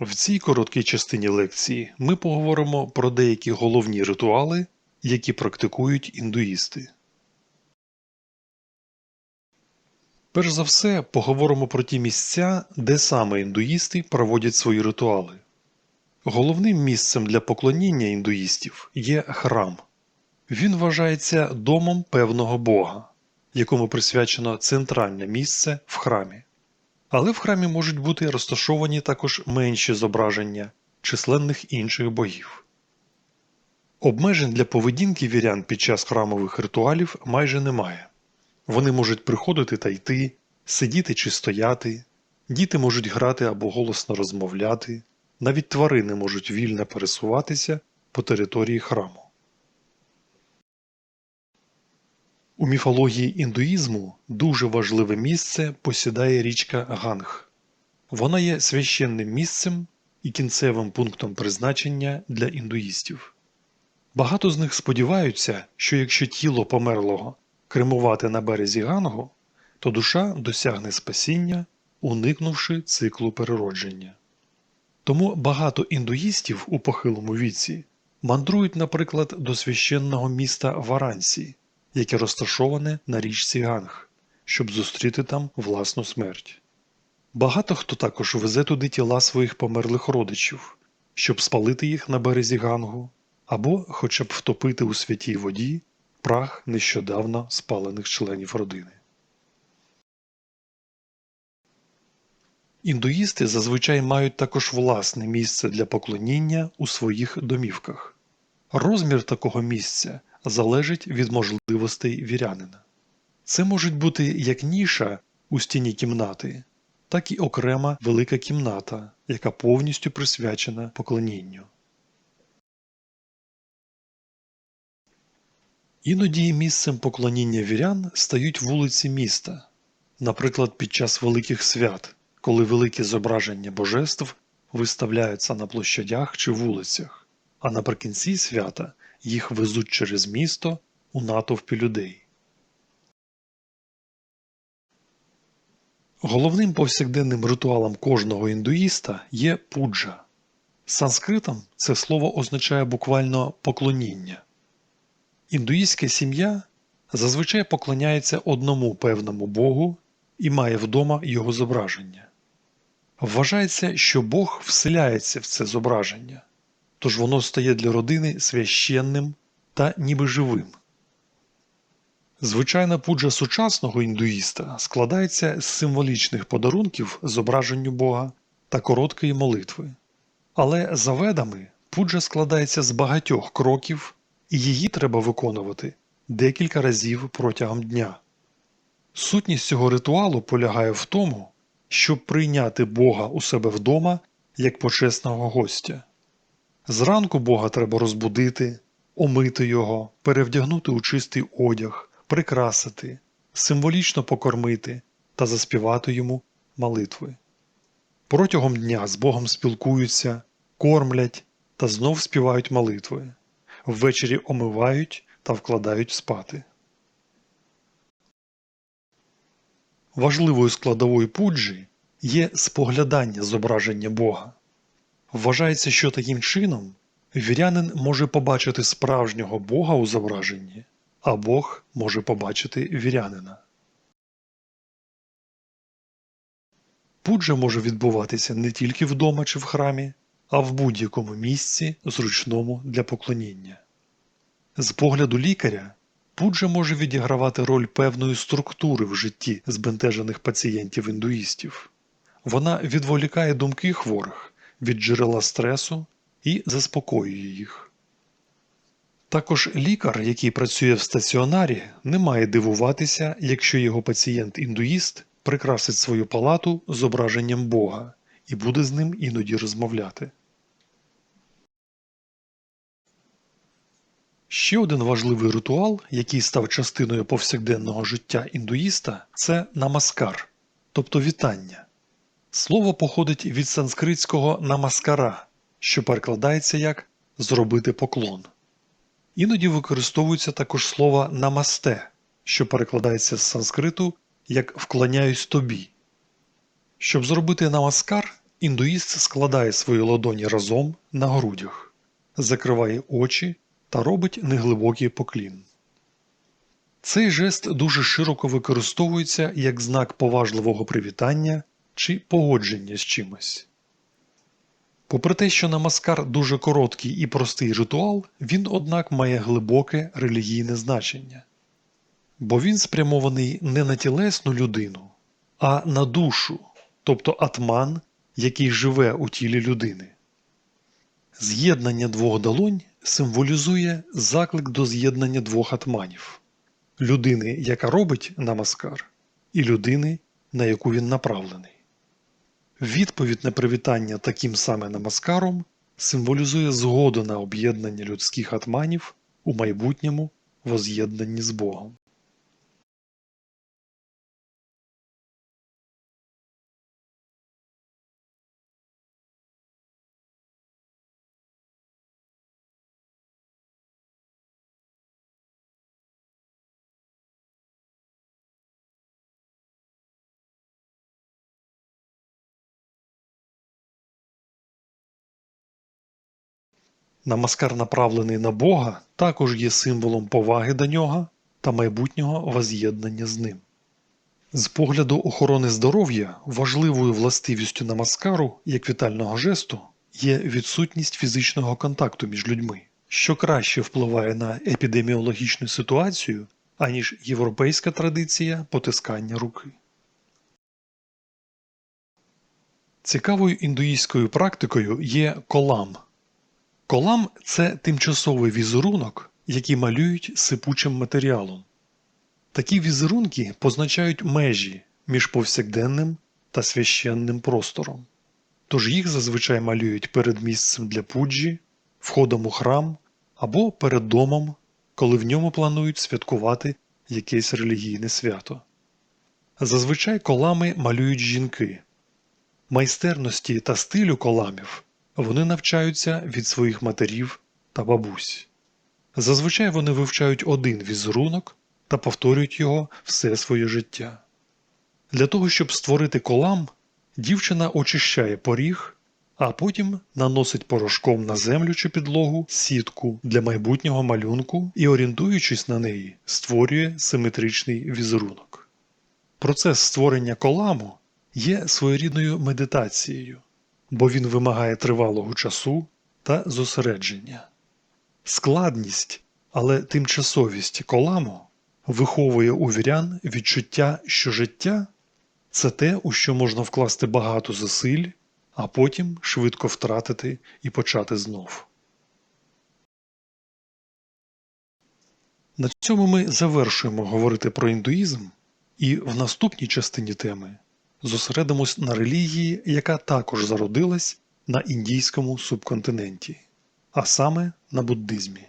В цій короткій частині лекції ми поговоримо про деякі головні ритуали, які практикують індуїсти. Перш за все, поговоримо про ті місця, де саме індуїсти проводять свої ритуали. Головним місцем для поклоніння індуїстів є храм. Він вважається домом певного бога, якому присвячено центральне місце в храмі. Але в храмі можуть бути розташовані також менші зображення численних інших богів. Обмежень для поведінки вірян під час храмових ритуалів майже немає. Вони можуть приходити та йти, сидіти чи стояти, діти можуть грати або голосно розмовляти, навіть тварини можуть вільно пересуватися по території храму. У міфології індуїзму дуже важливе місце посідає річка Ганг. Вона є священним місцем і кінцевим пунктом призначення для індуїстів. Багато з них сподіваються, що якщо тіло померлого кремувати на березі Гангу, то душа досягне спасіння, уникнувши циклу переродження. Тому багато індуїстів у похилому віці мандрують, наприклад, до священного міста Варансі, яке розташоване на річці Ганг, щоб зустріти там власну смерть. Багато хто також везе туди тіла своїх померлих родичів, щоб спалити їх на березі Гангу, або хоча б втопити у святій воді прах нещодавно спалених членів родини. Індуїсти зазвичай мають також власне місце для поклоніння у своїх домівках. Розмір такого місця залежить від можливостей вірянина. Це можуть бути як ніша у стіні кімнати, так і окрема велика кімната, яка повністю присвячена поклонінню. Іноді місцем поклоніння вірян стають вулиці міста, наприклад, під час великих свят, коли великі зображення божеств виставляються на площадях чи вулицях, а наприкінці свята їх везуть через місто у натовпі людей. Головним повсякденним ритуалом кожного індуїста є пуджа. Санскритом це слово означає буквально поклоніння. Індуїстська сім'я зазвичай поклоняється одному певному богу і має вдома його зображення. Вважається, що Бог вселяється в це зображення, тож воно стає для родини священним та ніби живим. Звичайна пуджа сучасного індуїста складається з символічних подарунків зображенню Бога та короткої молитви. Але за ведами пуджа складається з багатьох кроків і її треба виконувати декілька разів протягом дня. Сутність цього ритуалу полягає в тому, щоб прийняти Бога у себе вдома як почесного гостя. Зранку Бога треба розбудити, омити його, перевдягнути у чистий одяг, прикрасити, символічно покормити та заспівати йому молитви. Протягом дня з Богом спілкуються, кормлять та знов співають молитви ввечері омивають та вкладають спати. Важливою складовою пуджі є споглядання зображення Бога. Вважається, що таким чином вірянин може побачити справжнього Бога у зображенні, а Бог може побачити вірянина. Пуджа може відбуватися не тільки вдома чи в храмі, а в будь-якому місці, зручному для поклоніння. З погляду лікаря, пуджа може відігравати роль певної структури в житті збентежених пацієнтів індуїстів. Вона відволікає думки хворих від джерела стресу і заспокоює їх. Також лікар, який працює в стаціонарі, не має дивуватися, якщо його пацієнт-індуїст прикрасить свою палату зображенням Бога і буде з ним іноді розмовляти. Ще один важливий ритуал, який став частиною повсякденного життя індуїста, це намаскар, тобто вітання. Слово походить від санскритського намаскара, що перекладається як зробити поклон. Іноді використовується також слово намасте, що перекладається з санскриту як вклоняюсь тобі. Щоб зробити намаскар, індуїст складає свої ладоні разом на грудях, закриває очі та робить неглибокий поклін. Цей жест дуже широко використовується як знак поважливого привітання чи погодження з чимось. Попри те, що намаскар дуже короткий і простий ритуал, він, однак, має глибоке релігійне значення, бо він спрямований не на тілесну людину, а на душу, тобто атман, який живе у тілі людини. З'єднання двох долонь символізує заклик до з'єднання двох атманів людини, яка робить намаскар, і людини, на яку він направлений. Відповідь на привітання таким саме намаскаром символізує згоду на об'єднання людських атманів у майбутньому воз'єднанні з Богом. Намаскар, направлений на Бога, також є символом поваги до нього та майбутнього воз'єднання з ним. З погляду охорони здоров'я важливою властивістю намаскару як вітального жесту є відсутність фізичного контакту між людьми, що краще впливає на епідеміологічну ситуацію, аніж європейська традиція потискання руки. Цікавою індуїстською практикою є колам. Колам це тимчасовий візерунок, який малюють сипучим матеріалом. Такі візерунки позначають межі між повсякденним та священним простором, тож їх зазвичай малюють перед місцем для пуджі, входом у храм або перед домом, коли в ньому планують святкувати якесь релігійне свято. Зазвичай колами малюють жінки. Майстерності та стилю коламів вони навчаються від своїх матерів та бабусь. Зазвичай вони вивчають один візерунок та повторюють його все своє життя. Для того, щоб створити колам, дівчина очищає поріг, а потім наносить порошком на землю чи підлогу сітку для майбутнього малюнку і, орієнтуючись на неї, створює симетричний візерунок. Процес створення коламу є своєрідною медитацією, бо він вимагає тривалого часу та зосередження. Складність, але тимчасовість коламу виховує у вірян відчуття, що життя це те, у що можна вкласти багато зусиль, а потім швидко втратити і почати знов. На цьому ми завершуємо говорити про індуїзм, і в наступній частині теми зосередимось на релігії, яка також зародилась на індійському субконтиненті, а саме на буддизмі.